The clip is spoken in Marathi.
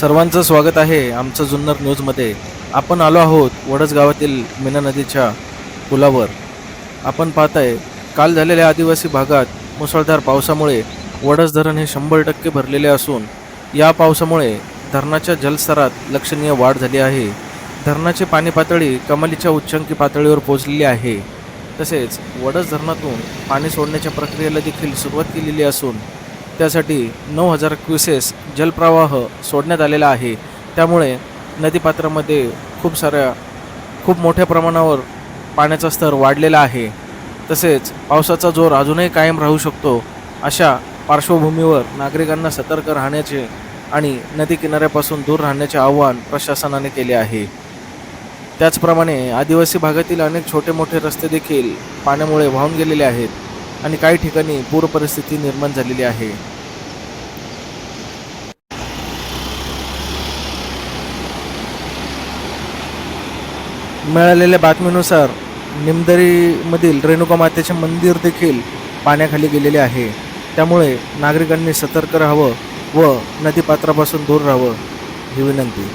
सर्वांचं स्वागत आहे आमचं जुन्नर न्यूजमध्ये. आपण आलो आहोत वडस गावातील मीना नदीच्या पुलावर. आपण पाहताय काल झालेल्या आदिवासी भागात मुसळधार पावसामुळे वडस धरण हे शंभर टक्के भरलेले असून या पावसामुळे धरणाच्या जलस्तरात लक्षणीय वाढ झाली आहे. धरणाची पाणी पातळी कमालीच्या उच्चांकी पातळीवर पोहोचलेली आहे. तसेच वडस धरणातून पाणी सोडण्याच्या प्रक्रियेला देखील सुरुवात केलेली असून त्यासाठी नऊ हजार क्युसेस जलप्रवाह सोडण्यात आलेला आहे. त्यामुळे नदीपात्रामध्ये खूप साऱ्या खूप मोठ्या प्रमाणावर पाण्याचा स्तर वाढलेला आहे. तसेच पावसाचा जोर अजूनही कायम राहू शकतो अशा पार्श्वभूमीवर नागरिकांना सतर्क राहण्याचे आणि नदी किनाऱ्यापासून दूर राहण्याचे आव्हान प्रशासनाने केले आहे. त्याचप्रमाणे आदिवासी भागातील अनेक छोटे मोठे रस्ते देखील पाण्यामुळे वाहून गेलेले आहेत आणि काही ठिकाणी पूर परिस्थिती निर्माण झालेली आहे. मिळालेल्या बातमीनुसार निमदरीमधील रेणुका मातेचे मंदिर देखील पाण्याखाली गेलेले आहे. त्यामुळे नागरिकांनी सतर्क राहावं व नदीपात्रापासून दूर राहावं ही विनंती.